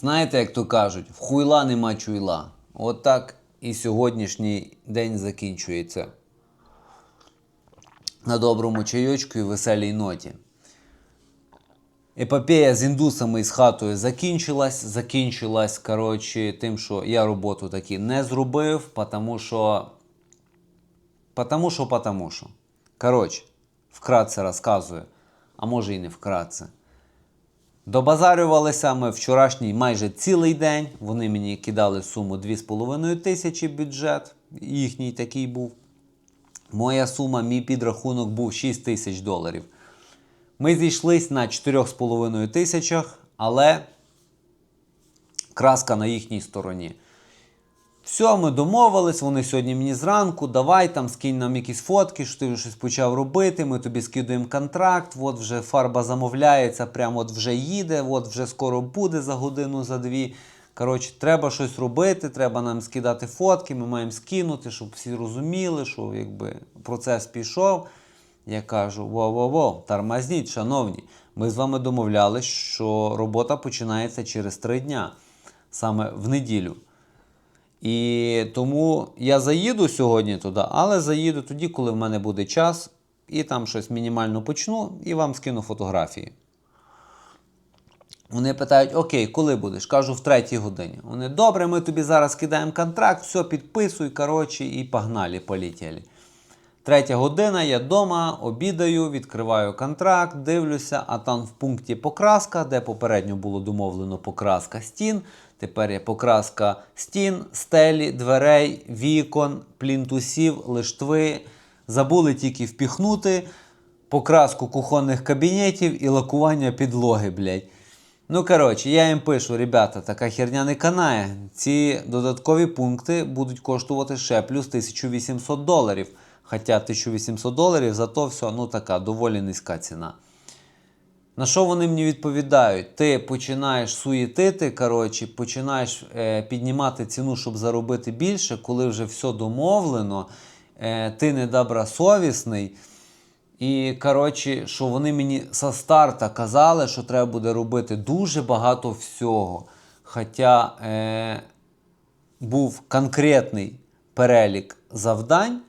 Знаєте, як то кажуть, в хуйла нема чуйла. От так і сьогоднішній день закінчується. На доброму чайочку і веселій ноті. Епопея з індусами і з хатою закінчилась. Закінчилась, коротше, тим, що я роботу таки не зробив, потому що. Потому що, потому що. Коротше, вкратце розказую, а може і не вкратце. Добазарювалися ми вчорашній майже цілий день. Вони мені кидали суму 2,5 тисячі бюджет. Їхній такий був. Моя сума, мій підрахунок був 6 тисяч доларів. Ми зійшлись на 4,5 тисячах, але краска на їхній стороні. Все, ми домовились, вони сьогодні мені зранку, давай там скинь нам якісь фотки, що ти щось почав робити, ми тобі скидуємо контракт, от вже фарба замовляється, прямо от вже їде, от вже скоро буде за годину, за дві. Коротше, треба щось робити, треба нам скидати фотки, ми маємо скинути, щоб всі розуміли, що якби процес пішов. Я кажу: во-во-во, тормозніть, шановні, ми з вами домовлялись, що робота починається через три дня, саме в неділю. І тому я заїду сьогодні туди, але заїду тоді, коли в мене буде час, і там щось мінімально почну, і вам скину фотографії. Вони питають: Окей, коли будеш? Кажу, в третій годині. Вони добре, ми тобі зараз кидаємо контракт, все, підписуй, коротше, і погнали, полетіли. Третя година, я вдома, обідаю, відкриваю контракт, дивлюся, а там в пункті покраска, де попередньо було домовлено покраска стін. Тепер є покраска стін, стелі, дверей, вікон, плінтусів, лиштви. Забули тільки впіхнути покраску кухонних кабінетів і лакування підлоги, блядь. Ну, коротше, я їм пишу, ребята, така херня не канає. Ці додаткові пункти будуть коштувати ще плюс 1800 доларів. Хоча 1800 доларів за то все, ну така доволі низька ціна. На що вони мені відповідають? Ти починаєш суєтити, коротше, починаєш е, піднімати ціну, щоб заробити більше, коли вже все домовлено, е, ти недобросовісний. І коротше, що вони мені со старта казали, що треба буде робити дуже багато всього. Хоча е, був конкретний перелік завдань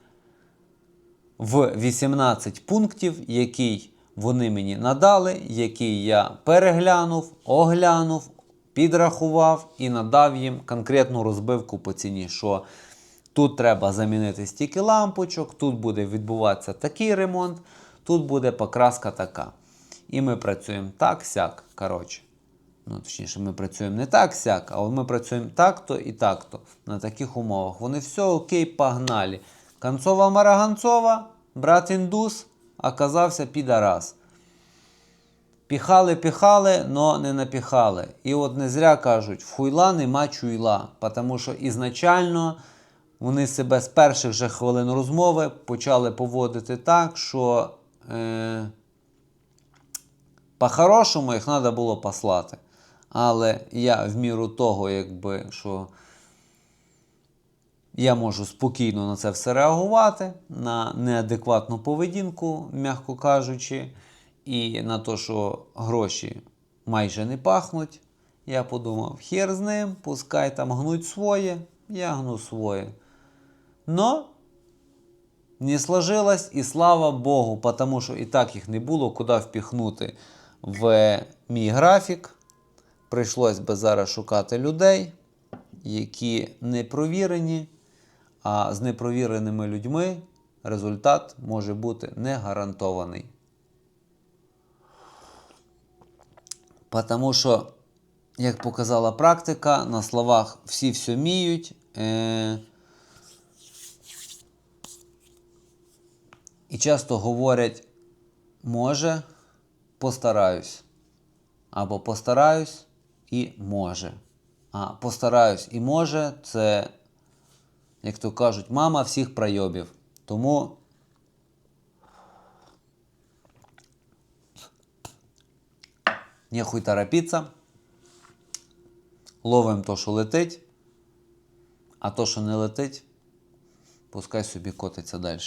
в 18 пунктів, який вони мені надали, який я переглянув, оглянув, підрахував і надав їм конкретну розбивку по ціні, що тут треба замінити стільки лампочок, тут буде відбуватися такий ремонт, тут буде покраска така. І ми працюємо так, сяк. Коротше. Ну, точніше, ми працюємо не так сяк, а ми працюємо так-то і так-то на таких умовах. Вони все окей, погнали. Концова Мараганцова, брат індус, оказався підарас. Піхали, піхали, но не напіхали. І от не зря кажуть, в хуйла нема чуйла. Тому що ізначально вони себе з перших же хвилин розмови почали поводити так, що е, по-хорошому їх треба було послати. Але я в міру того, якби, що я можу спокійно на це все реагувати, на неадекватну поведінку, м'яко кажучи, і на те, що гроші майже не пахнуть. Я подумав, хер з ним, пускай там гнуть своє, я гну своє. Но не сложилось, і слава Богу, тому що і так їх не було куди впіхнути в мій графік. Прийшлось би зараз шукати людей, які не провірені, а з непровіреними людьми результат може бути не гарантований. Тому що, як показала практика, на словах всі все вміють. Е- і часто говорять, може, постараюсь. Або постараюсь і може. А постараюсь і може це, як то кажуть, мама всіх пройобів. Тому нехуй торопіться. Ловимо то, що летить, а то, що не летить, пускай собі котиться далі.